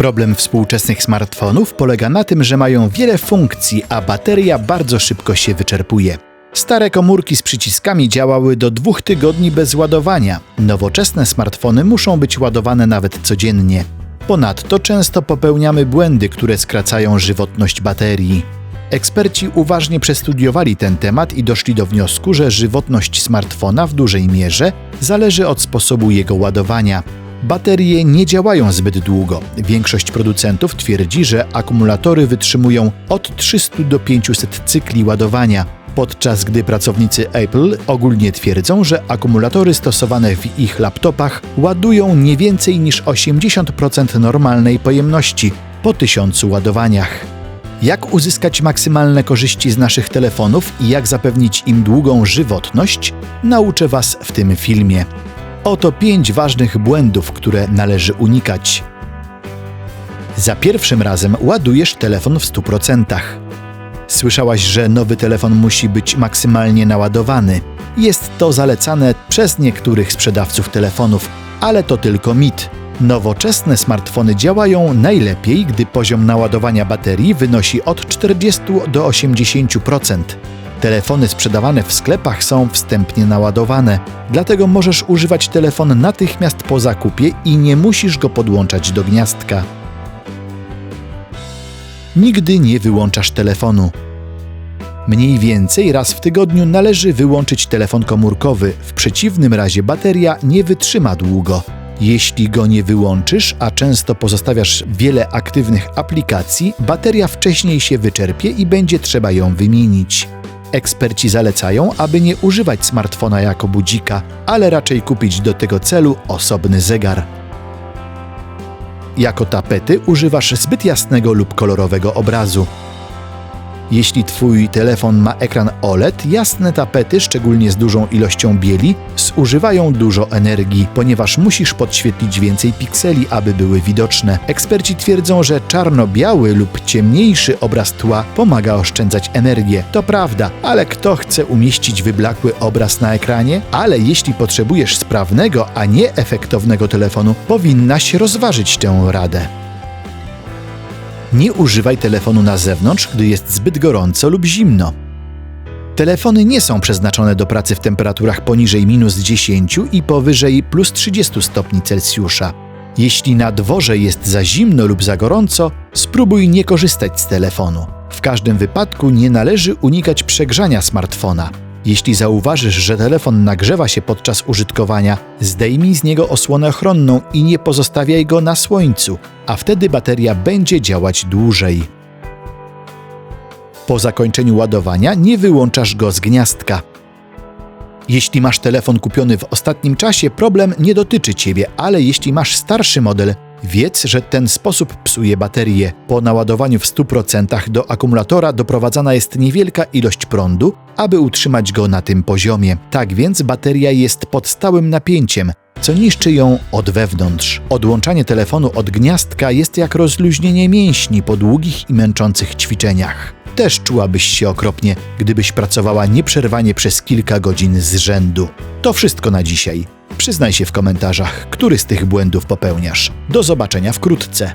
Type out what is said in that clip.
Problem współczesnych smartfonów polega na tym, że mają wiele funkcji, a bateria bardzo szybko się wyczerpuje. Stare komórki z przyciskami działały do dwóch tygodni bez ładowania. Nowoczesne smartfony muszą być ładowane nawet codziennie. Ponadto często popełniamy błędy, które skracają żywotność baterii. Eksperci uważnie przestudiowali ten temat i doszli do wniosku, że żywotność smartfona w dużej mierze zależy od sposobu jego ładowania. Baterie nie działają zbyt długo. Większość producentów twierdzi, że akumulatory wytrzymują od 300 do 500 cykli ładowania, podczas gdy pracownicy Apple ogólnie twierdzą, że akumulatory stosowane w ich laptopach ładują nie więcej niż 80% normalnej pojemności po tysiącu ładowaniach. Jak uzyskać maksymalne korzyści z naszych telefonów i jak zapewnić im długą żywotność, nauczę Was w tym filmie. Oto pięć ważnych błędów, które należy unikać. Za pierwszym razem ładujesz telefon w 100%. Słyszałaś, że nowy telefon musi być maksymalnie naładowany. Jest to zalecane przez niektórych sprzedawców telefonów, ale to tylko mit. Nowoczesne smartfony działają najlepiej, gdy poziom naładowania baterii wynosi od 40 do 80%. Telefony sprzedawane w sklepach są wstępnie naładowane, dlatego możesz używać telefon natychmiast po zakupie i nie musisz go podłączać do gniazdka. Nigdy nie wyłączasz telefonu. Mniej więcej raz w tygodniu należy wyłączyć telefon komórkowy, w przeciwnym razie bateria nie wytrzyma długo. Jeśli go nie wyłączysz, a często pozostawiasz wiele aktywnych aplikacji, bateria wcześniej się wyczerpie i będzie trzeba ją wymienić. Eksperci zalecają, aby nie używać smartfona jako budzika, ale raczej kupić do tego celu osobny zegar. Jako tapety używasz zbyt jasnego lub kolorowego obrazu. Jeśli Twój telefon ma ekran OLED, jasne tapety, szczególnie z dużą ilością bieli, zużywają dużo energii, ponieważ musisz podświetlić więcej pikseli, aby były widoczne. Eksperci twierdzą, że czarno-biały lub ciemniejszy obraz tła pomaga oszczędzać energię. To prawda, ale kto chce umieścić wyblakły obraz na ekranie? Ale jeśli potrzebujesz sprawnego, a nie efektownego telefonu, powinnaś rozważyć tę radę. Nie używaj telefonu na zewnątrz, gdy jest zbyt gorąco lub zimno. Telefony nie są przeznaczone do pracy w temperaturach poniżej minus 10 i powyżej plus 30 stopni Celsjusza. Jeśli na dworze jest za zimno lub za gorąco, spróbuj nie korzystać z telefonu. W każdym wypadku nie należy unikać przegrzania smartfona. Jeśli zauważysz, że telefon nagrzewa się podczas użytkowania, zdejmij z niego osłonę ochronną i nie pozostawiaj go na słońcu, a wtedy bateria będzie działać dłużej. Po zakończeniu ładowania nie wyłączasz go z gniazdka. Jeśli masz telefon kupiony w ostatnim czasie, problem nie dotyczy Ciebie, ale jeśli masz starszy model, Wiedz, że ten sposób psuje baterię. Po naładowaniu w 100% do akumulatora doprowadzana jest niewielka ilość prądu, aby utrzymać go na tym poziomie. Tak więc bateria jest pod stałym napięciem, co niszczy ją od wewnątrz. Odłączanie telefonu od gniazdka jest jak rozluźnienie mięśni po długich i męczących ćwiczeniach. Też czułabyś się okropnie, gdybyś pracowała nieprzerwanie przez kilka godzin z rzędu. To wszystko na dzisiaj. Przyznaj się w komentarzach, który z tych błędów popełniasz. Do zobaczenia wkrótce.